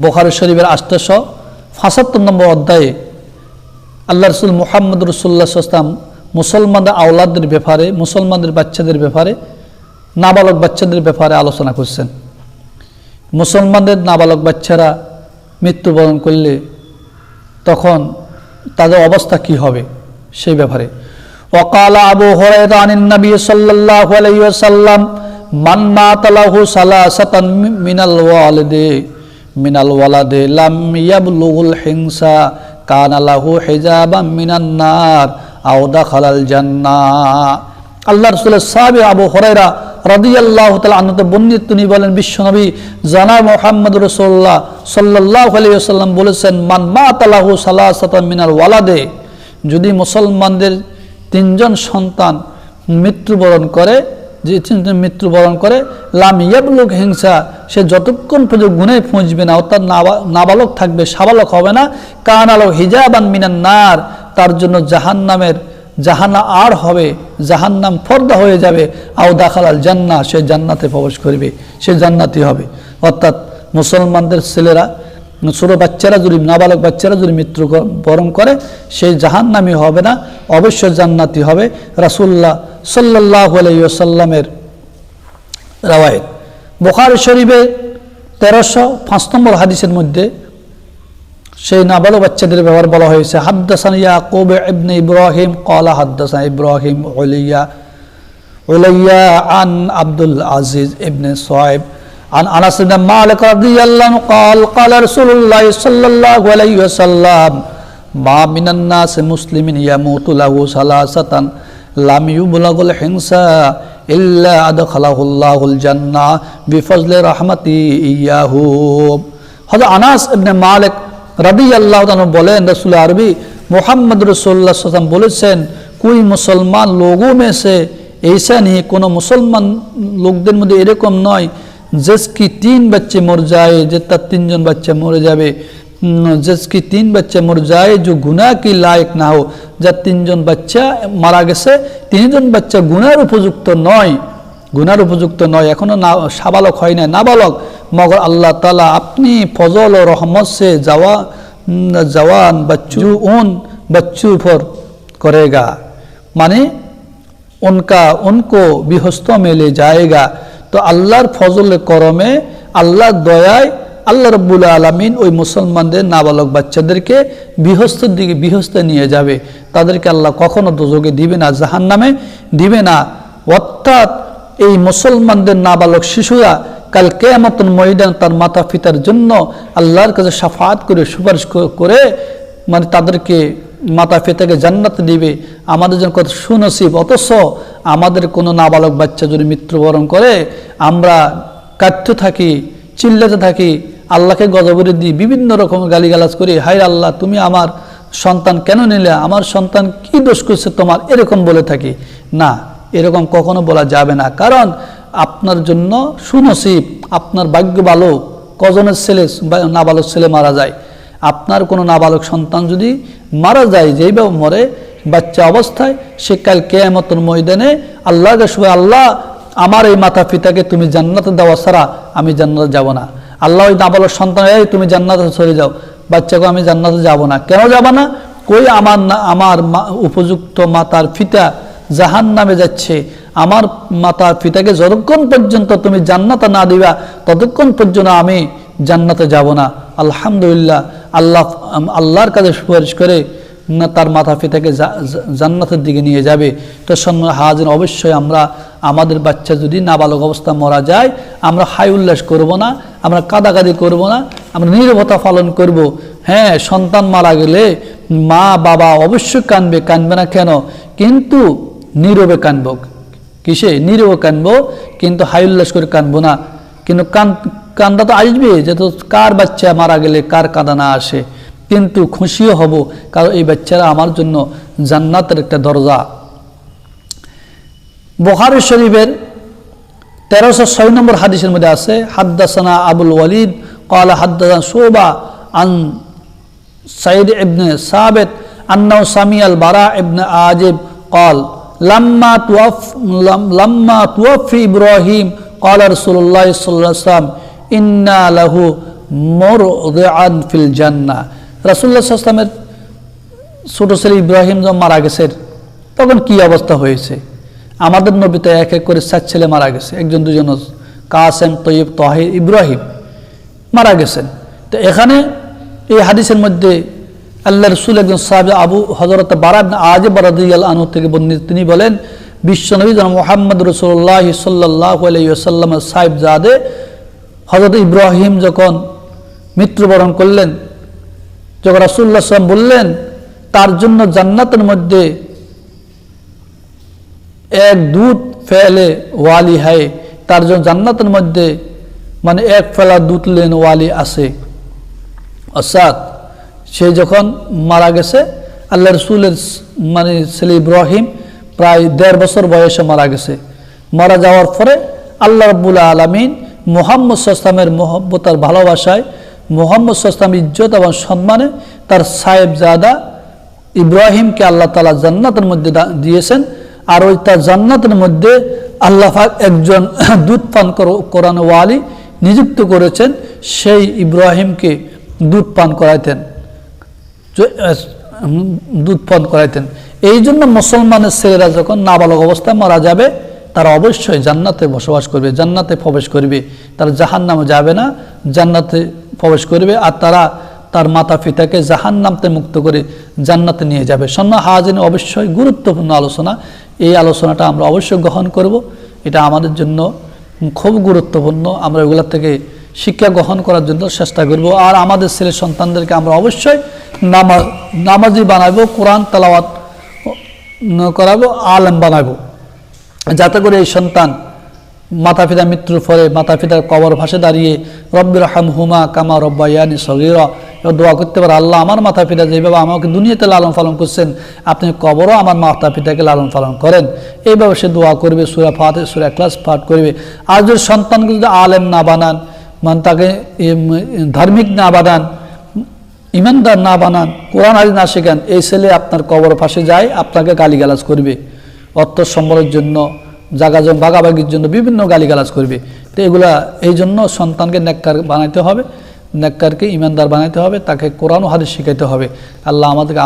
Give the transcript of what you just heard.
বোখারু শরীফের আষ্টশ ফাঁসাত্তর নম্বর অধ্যায়ে আল্লাহ রসুল মোহাম্মদ রসুল্লা মুসলমানদের আওলাদের ব্যাপারে, মুসলমানদের বাচ্চাদের ব্যাপারে, নাবালক বাচ্চাদের ব্যাপারে আলোচনা করছেন। মুসলমানদের নাবালক বাচ্চারা মৃত্যুবরণ করলে তখন তাদের অবস্থা কি হবে সেই ব্যাপারে। অকাল আবু হরাইরা আনিন নবী সাল্লাল্লাহু মিনাল ওয়ালিদাইন মিনাল ওয়ালাদে লাম ইয়াবলুগুল হিংসা কানালাহু হিজাবাম মিনান নার, আও খালাল জান্না। আল্লাহ রসুলের সাহাবী আবু হুরায়রা রাদিয়াল্লাহু আল্লাহ আনহু বন্দিত তিনি বলেন বিশ্বনবী জানা মোহাম্মদ সাল্লাল্লাহু আলাইহি ওয়াসাল্লাম বলেছেন, মান মা তালাহু সালাহ মিনাল ওয়ালাদে যদি মুসলমানদের তিনজন সন্তান মৃত্যুবরণ করে যে তিনজন মৃত্যুবরণ করে, লাম ইয়াবলুক হিংসা, সে যতক্ষণ পর্যন্ত গুণে পৌঁছবে না, অর্থাৎ নাবালক থাকবে, সাবালক হবে না কান আলো হিজাবান মিনান নার, তার জন্য জাহান নামের জাহান্না আর হবে, জাহান্নাম ফর্দা হয়ে যাবে, আও দাখালাল জান্না সে জান্নাতে প্রবেশ করবে, সে জান্নাতি হবে। অর্থাৎ মুসলমানদের ছেলেরা, ছোটো বাচ্চারা যদি, নাবালক বাচ্চারা যদি মৃত্যু বরণ করে সেই জাহান্নামি হবে না অবশ্য জান্নাতি হবে। রাসুল্লাহ সাল্লাহ আলাইসাল্লামের রাওয়ায়ত বোখার শরীফে তেরোশো পাঁচ নম্বর হাদিসের মধ্যে সেই নাবালক বাচ্চাদের ব্যাপার বলা হয়েছে হাদ্দাসান ইয়াকুব ইবনে ইব্রাহিম কলা হাদ্দাসান ইব্রাহিম উলিয়া উলাইয়া আন আব্দুল আজিজ ইবনে সোয়েব عن انس بن مالك رضي الله عنه قال قال رسول الله صلى الله عليه وسلم ما من الناس مسلم يموت له ثلاثة জান্না আনাস বলেন, রাসূল আরবি মোহাম্মদ রসুল্লাহ বলেছেন, কুই মুসলমান লোগো মে সে ऐसा नहीं কোনো মুসলমান লোকদের মধ্যে এরকম নয় जिसकी তিন बच्चे মর যায় যে তার তিনজন বাচ্চা মরে যাবে जिसकी तीन बच्चे मर जाए जो गुनाह की लायक না हो যার তিনজন বাচ্চা মারা গেছে তিনজন বাচ্চা গুনার উপযুক্ত নয় গুনার উপযুক্ত নয় এখনো না সাবালক হয় না নাবালক মগর আল্লাহ তালা আপনি ফজল ও রহমত সে যাওয়া উম, জওয়ান बच्चू उन बच्चों पर करेगा মানে उनका उनको বিহস্ত में ले जाएगा তো আল্লাহর ফজল করমে আল্লাহর দয়ায় আল্লাহ রব্বুল আলমিন ওই মুসলমানদের নাবালক বাচ্চাদেরকে বিহস্তের দিকে বিহস্তে নিয়ে যাবে। তাদেরকে আল্লাহ কখনো দোজকে দিবে না জাহান নামে দিবে না। অর্থাৎ এই মুসলমানদের নাবালক শিশুরা কাল কেয়ামতন ময়দান তার মাতা পিতার জন্য আল্লাহর কাছে সাফাত করে, সুপারিশ করে মানে তাদেরকে মাতা পিতাকে জান্নাতে দিবে। আমাদের জন্য কত সুনসিব, অথচ আমাদের কোনো নাবালক বাচ্চা যদি মৃত্যুবরণ করে, আমরা কাঁদতে থাকি, চিল্লাতে থাকি আল্লাহকে গজবরে দিই, বিভিন্ন রকম গালিগালাজ করি হাই আল্লাহ, তুমি আমার সন্তান কেন নিলে? আমার সন্তান কি দোষ করছে তোমার? এরকম বলে থাকি। না, এরকম কখনো বলা যাবে না। কারণ আপনার জন্য সুনসিব, আপনার ভাগ্য ভালো। কজনের ছেলে নাবালক ছেলে মারা যায়। আপনার কোনো নাবালক সন্তান যদি মারা যায় যেইভাবে মরে, বাচ্চা অবস্থায়, সে কাল কেয়ামতন ময়দানে আল্লাহকে শুভে আল্লাহ, আমার এই মাতা পিতাকে তুমি জান্নাতে দেওয়া ছাড়া আমি জান্নাতে যাব না। আল্লাহ ওই নাবালক সন্তান তুমি জান্নাতে চলে যাও। বাচ্চাকে আমি জান্নাতে যাব না। কেন যাব না? কই আমার না, আমার উপযুক্ত মাতার পিতা জাহান নামে যাচ্ছে। আমার মাতা পিতাকে যতক্ষণ পর্যন্ত তুমি জান্নাতে না দিবা, ততক্ষণ পর্যন্ত আমি জান্নাতে যাব না। আলহামদুলিল্লাহ, আল্লাহ, আল্লাহর কাছে সুপারিশ করে না তার মাথা জা- জান্নাতের দিকে নিয়ে যাবে। তো সন্ন্য হাজির, অবশ্যই আমরা আমাদের বাচ্চা যদি নাবালক অবস্থা মরা যায়, আমরা হাই উল্লাস করব না, আমরা কাদাকাদি করব না, আমরা নীরবতা পালন করব। হ্যাঁ সন্তান মারা গেলে মা, বাবা অবশ্যই কানবে কানবে না কেন? কিন্তু নীরবে কানব। কিসে? নীরবে কানবো, কিন্তু হাই উল্লাস করে কানবো না। কিন্তু কান কান্দা তো আসবে যে তো কার বাচ্চা মারা গেলে কার কাঁদা না আসে? কিন্তু খুশিও হব কারণ এই বাচ্চারা আমার জন্য জান্নাতের একটা দরজা বোখারি শরীফের তেরোশো ছয় নম্বর হাদিসের মধ্যে আছে হাদ্দাসানা আবুল ওয়ালিদ قال حدثنا شعبة عن سعيد ابن ثابت أنه سمع البراء ابن عازب قال لما توف لم- لما توفي إبراهيم قال رسول الله صلى الله عليه وسلم إنا له মোর আন ফিল জান্না রাসুল্লাহ আসলামের ছোট ছেলে ইব্রাহিম যখন মারা গেছেন তখন কি অবস্থা হয়েছে? আমাদের নবীতে এক এক করে সাত ছেলে মারা গেছে, একজন দুজন কাসেম তৈব তহির, ইব্রাহিম মারা গেছেন। তো এখানে এই হাদিসের মধ্যে আল্লাহ রসুল একজন সাহেব আবু হজরত বারাদ আজ বারাদিয়াল আনু থেকে বর্ণিত, তিনি বলেন বিশ্বনবী জন মোহাম্মদ রসুল্লাহ সাল্লাহ আলাইসাল্লাম সাহেব জাদে হজরত ইব্রাহিম যখন মৃত্যুবরণ করলেন যখন রাসুল্লাহ সাল্লাম বললেন, তার জন্য জান্নাতের মধ্যে এক দুধ ফেলে ওয়ালি হয়, তার জন্য জান্নাতের মধ্যে মানে এক ফেলা দুধ লেন ওয়ালি আছে। অর্থাৎ সে যখন মারা গেছে, আল্লাহ রসুলের মানে ছেলে ইব্রাহিম প্রায় দেড় বছর বয়সে মারা গেছে। মারা যাওয়ার পরে আল্লাহ রব্বুল আলমিন মোহাম্মদ সাস্তামের মহব্বতার ভালোবাসায় মোহাম্মদ সাস্তাম ইজ্জত এবং সম্মানে তার সাহেব জাদা ইব্রাহিমকে আল্লাহ তালা জান্নাতের মধ্যে দিয়েছেন। আর ওই তার জান্নাতের মধ্যে আল্লাহ একজন দুধ পান কর- করানো ওয়ালি নিযুক্ত করেছেন। সেই ইব্রাহিমকে দুধ পান করাইতেন। দুধ পান করাইতেন। এই জন্য মুসলমানের ছেলেরা যখন নাবালক অবস্থায় মারা যাবে তারা অবশ্যই জান্নাতে বসবাস করবে, জান্নাতে প্রবেশ করবে। তারা জাহান নামে যাবে না, জান্নাতে প্রবেশ করবে আর তারা তার মাতা পিতাকে জাহান নামতে মুক্ত করে জান্নাতে নিয়ে যাবে। সন্ন্য হাজিন অবশ্যই গুরুত্বপূর্ণ আলোচনা। এই আলোচনাটা আমরা অবশ্যই গ্রহণ করব। এটা আমাদের জন্য খুব গুরুত্বপূর্ণ। আমরা এগুলোর থেকে শিক্ষা গ্রহণ করার জন্য চেষ্টা করব। আর আমাদের ছেলে সন্তানদেরকে আমরা অবশ্যই নামাজ, নামাজি বানাবো, কোরআন তালাওয়াত করাবো, আলেম বানাবো। যাতে করে এই সন্তান মাতা পিতা মৃত্যুর পরে মাতা পিতার কবর ভাসে দাঁড়িয়ে রব্বির হাম হুমা কামা রব্বাইয়ানি সগিরা। দোয়া করতে পারে, আল্লাহ আমার মাতা পিতা যেভাবে আমাকে দুনিয়াতে লালন পালন করছেন, আপনি কবরও আমার মাতা পিতাকে লালন পালন করেন। এইভাবে সে দোয়া করবে, সুরা ফাতে সুরা ক্লাস পাঠ করবে। আর যদি সন্তানকে যদি আলেম না বানান মানে তাকে ধার্মিক না বানান, ইমানদার না বানান, কোরআন হাজি না শেখান, এই ছেলে আপনার কবর ফাঁসে যায়, আপনাকে গালিগালাজ করবে। অর্থ সম্বলের জন্য, জাগা জমি বাগাবাগির জন্য বিভিন্ন গালিগালাজ করবে। তো এগুলা, এই জন্য সন্তানকে নেককার বানাইতে হবে, নেককারকে ইমানদার বানাইতে হবে, তাকে কোরআন হাদিস শিখাইতে হবে। আল্লাহ আমাদেরকে